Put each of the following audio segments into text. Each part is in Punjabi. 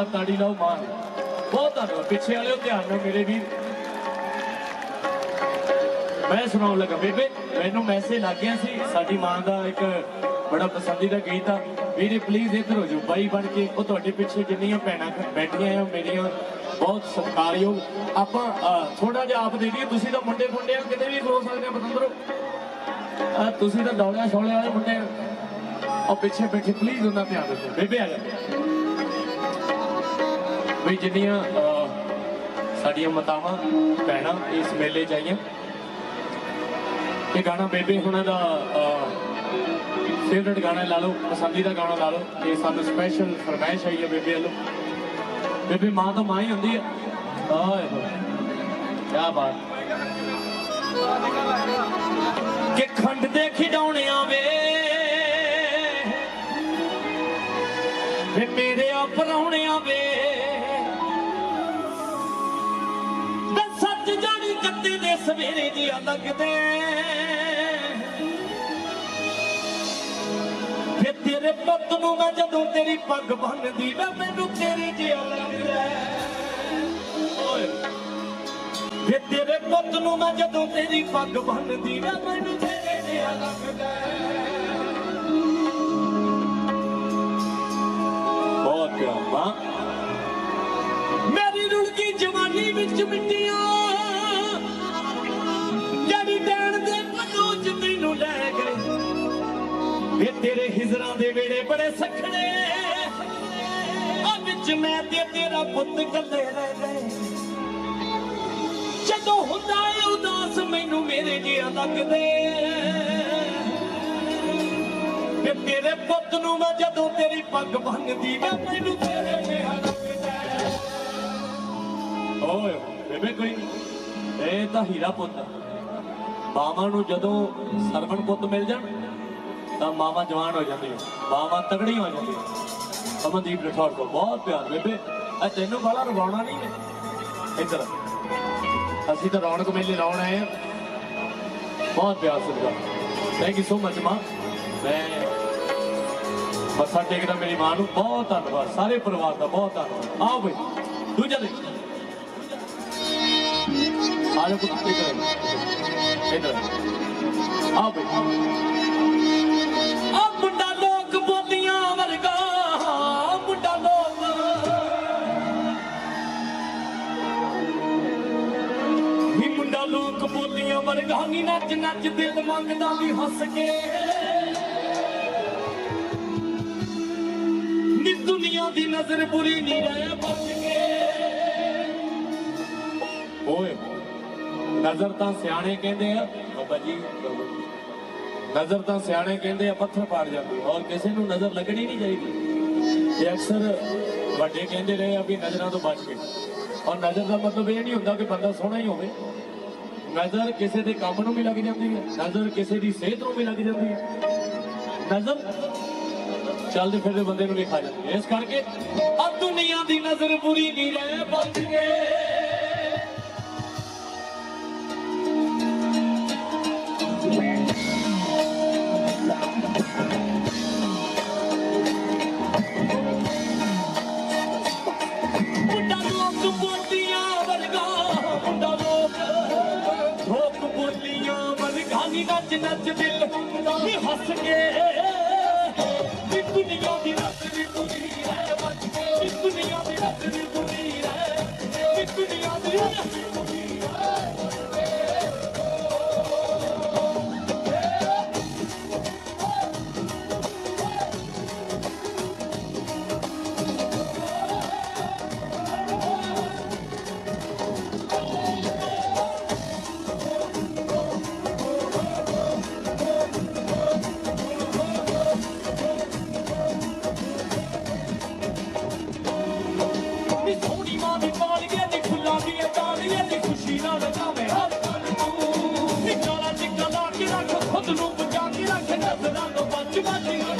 ਤਾਂ ਤਾੜੀ ਲਾਓ ਮਾਂ। ਬਹੁਤ ਧੰਨਵਾਦ। ਪਿੱਛੇ ਵਾਲਿਓ ਧਿਆਨ ਨਾਲ ਮੇਰੇ ਵੀਰ। ਮੈਂ ਸੁਣਾਉਣ ਲੱਗਾ, ਬੇਬੇ, ਮੈਨੂੰ ਮੈਸੇਜ ਲੱਗ ਗਿਆ ਸੀ। ਸਾਡੀ ਮਾਂ ਦਾ ਇੱਕ ਬੜਾ ਪਸੰਦੀਦਾ ਗੀਤ ਆ। ਵੀਰੇ ਪਲੀਜ਼ ਇੱਧਰ ਹੋ ਜਾਓ। ਬਾਈ ਬਣ ਕੇ ਉਹ ਤੁਹਾਡੇ ਪਿੱਛੇ ਜਿੰਨੀਆਂ ਭੈਣਾਂ ਬੈਠੀਆਂ ਆ, ਮੇਰੀਆਂ ਬਹੁਤ ਸਤਿਕਾਰਯੋਗ। ਆਪਾਂ ਥੋੜਾ ਜਿਹਾ ਆਪ ਦੇ ਦਈਏ। ਤੁਸੀਂ ਤਾਂ ਮੁੰਡੇ ਮੁੰਡੇ ਆ, ਕਿਤੇ ਵੀ ਖਲੋ ਸਕਦੇ ਆ, ਪਤੰਦਰੋ। ਤੁਸੀਂ ਤਾਂ ਦੌੜਿਆ ਛੋਲੇ ਵਾਲੇ ਮੁੰਡੇ ਆ। ਉਹ ਪਿੱਛੇ ਬੈਠੇ ਪਲੀਜ਼ ਉਹਨਾਂ ਧਿਆਨ ਰੱਖੋ। ਬੇਬੇ ਆ ਜਾ। ਵੀ ਜਿੰਨੀਆਂ ਸਾਡੀਆਂ ਮਾਤਾਵਾਂ, ਭੈਣਾਂ ਇਸ ਮੇਲੇ 'ਚ ਆਈਆਂ। ਇਹ ਗਾਣਾ ਬੇਬੇ ਹੁਣਾਂ ਦਾ ਫੇਵਰਟ ਗਾਣਾ ਲਾ ਲਓ, ਪਸੰਦੀਦਾ ਗਾਣਾ ਲਾ ਲਓ ਇਹ ਸਾਨੂੰ ਸਪੈਸ਼ਲ ਫਰਮਾਇਸ਼ ਆਈ ਹੈ ਬੇਬੇ ਵੱਲੋਂ। ਬੇਬੇ, ਮਾਂ ਤਾਂ ਮਾਂ ਹੀ ਹੁੰਦੀ ਹੈ ਆਏ ਕੀ ਬਾਤ। ਕਿ ਖੰਡ ਦੇ ਖਿਡੌਣਿਆਂ ਵੇ ਕੱਤੇ ਦੇ ਸਵੇਰੇ ਜਿਹਾ ਲੱਗਦੇ ਵੇ ਤੇਰੇ ਪੁੱਤ ਨੂੰ ਮੈਂ ਜਦੋਂ ਤੇਰੀ ਪੱਗ ਬੰਨਦੀ ਵੇ ਮੈਨੂੰ ਤੇਰੇ ਜਿਹਾ ਲੱਗਦਾ ਓਏ ਵੇ ਤੇਰੇ ਪੁੱਤ ਨੂੰ ਮੈਂ ਜਦੋਂ ਤੇਰੀ ਪੱਗ ਬੰਨਦੀ ਵੇ ਮੈਨੂੰ ਤੇਰੇ ਜਿਹਾ ਲੱਗਦਾ ਬਹੁਤ ਪਿਆਰ ਮਾਂ। ਮੇਰੀ ਰੁਲਕੀ ਜਵਾਨੀ ਵਿੱਚ ਮਿੱਟੀਆਂ ਵੇ ਤੇਰੇ ਹਿਜ਼ਰਾਂ ਦੇ ਵੇੜੇ ਬੜੇ ਸਖਣੇ। ਆ ਵਿੱਚ ਮੈਂ ਤੇ ਤੇਰਾ ਪੁੱਤ ਇਕੱਲੇ ਰਹਿ ਗਏ। ਜਦੋਂ ਹੁੰਦਾ ਏ ਉਦਾਸ, ਮੈਨੂੰ ਮੇਰੇ ਜਿਹਾ ਲੱਗਦੇ। ਵੇ ਤੇਰੇ ਪੁੱਤ ਨੂੰ ਮੈਂ ਜਦੋਂ ਤੇਰੀ ਪੱਗ ਬੰਨਦੀ ਵੇ ਮੈਨੂੰ ਤੇਰੇ ਜਿਹਾ ਲੱਗਦਾ ਓਏ ਬੇਬੇ ਕੋਈ ਇਹ ਤਾਂ ਹੀਰਾ ਪੁੱਤ ਆ। ਨੂੰ ਜਦੋਂ ਸਰਵਣ ਪੁੱਤ ਮਿਲ ਜਾਣ ਤਾਂ ਮਾਵਾਂ ਜਵਾਨ ਹੋ ਜਾਂਦੀਆਂ, ਮਾਵਾਂ ਤਗੜੀਆਂ ਹੋ ਜਾਂਦੀਆਂ। ਅਮਨਦੀਪ ਰਠੌੜ ਕੋ ਬਹੁਤ ਪਿਆਰ, ਬੇਬੇ ਆ ਤੈਨੂੰ ਬਾਲਾ ਰਵਾਉਣਾ ਨਹੀਂ ਹੈ ਇੱਧਰ। ਅਸੀਂ ਤਾਂ ਰੌਣਕ ਮੇਲੇ ਲਾਉਣ ਆਏ ਆ। ਬਹੁਤ ਪਿਆਰ ਸਤਿਕਾਰ ਥੈਂਕ ਯੂ ਸੋ ਮਚ ਮਾਂ। ਮੈਂ ਮੱਥਾ ਟੇਕਦਾ ਮੇਰੀ ਮਾਂ ਨੂੰ ਬਹੁਤ ਧੰਨਵਾਦ, ਸਾਰੇ ਪਰਿਵਾਰ ਦਾ ਬਹੁਤ ਧੰਨਵਾਦ। ਆਓ ਬਈ, ਦੂਜਾ ਦੇ ਆਜੋ ਕੁੱਤੇ ਕਰੇ ਇੱਧਰ ਆਓ ਬਈ। ਨੱਚ ਨੱਚ ਦਿਲ ਮੰਗਦਾ ਵੀ ਹੱਸ ਕੇ। ਨੀ ਦੁਨੀਆ ਦੀ ਨਜ਼ਰ ਬੁਰੀ ਨਹੀਂ ਰਹਿ ਬਚ ਕੇ। ਓਏ ਨਜ਼ਰ ਤਾਂ ਸਿਆਣੇ ਕਹਿੰਦੇ ਆ। ਬਾਬਾ ਜੀ। ਨਜ਼ਰ ਤਾਂ ਸਿਆਣੇ ਕਹਿੰਦੇ ਆ ਪੱਥਰ ਪਾੜ ਜਾਂਦੀ ਔਰ ਕਿਸੇ ਨੂੰ ਨਜ਼ਰ ਲੱਗਣੀ ਨਹੀਂ ਚਾਹੀਦੀ। ਇਹ ਅਕਸਰ ਵੱਡੇ ਕਹਿੰਦੇ ਰਹੇ ਆ ਵੀ ਨਜ਼ਰਾਂ ਤੋਂ ਬਚ ਕੇ। ਔਰ ਨਜ਼ਰ ਦਾ ਮਤਲਬ ਇਹ ਨਹੀਂ ਹੁੰਦਾ ਕਿ ਬੰਦਾ ਸੋਹਣਾ ਹੀ ਹੋਵੇ। ਨਜ਼ਰ ਕਿਸੇ ਦੇ ਕੰਮ ਨੂੰ ਵੀ ਲੱਗ ਜਾਂਦੀ ਹੈ, ਨਜ਼ਰ ਕਿਸੇ ਦੀ ਸਿਹਤ ਨੂੰ ਵੀ ਲੱਗ ਜਾਂਦੀ ਹੈ। ਨਜ਼ਰ ਚੱਲਦੇ ਫਿਰਦੇ ਬੰਦੇ ਨੂੰ ਵੀ ਖਾ ਜਾਂਦੀ ਹੈ। ਇਸ ਕਰਕੇ ਆ ਦੁਨੀਆ ਦੀ ਨਜ਼ਰ ਬੁਰੀ ਨਹੀਂ ਰਹਿ, ਬਚ ਕੇ ਨੱਚ ਨੱਚ ਦਿਲ ਨੀ ਹੱਸ ਕੇ। ਨੀ ਦੁਨੀਆ ਦੀ ਵੀ ਬੁਰੀ ਹੈ ਬਚ ਕੇ ਨੀ ਦੁਨੀਆ ਦੀ ਨਜ਼ਰ ਬੁਰੀ ਹੈ ਨੀ ਦੁਨੀਆ ਦੀ Chibati,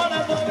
Hola,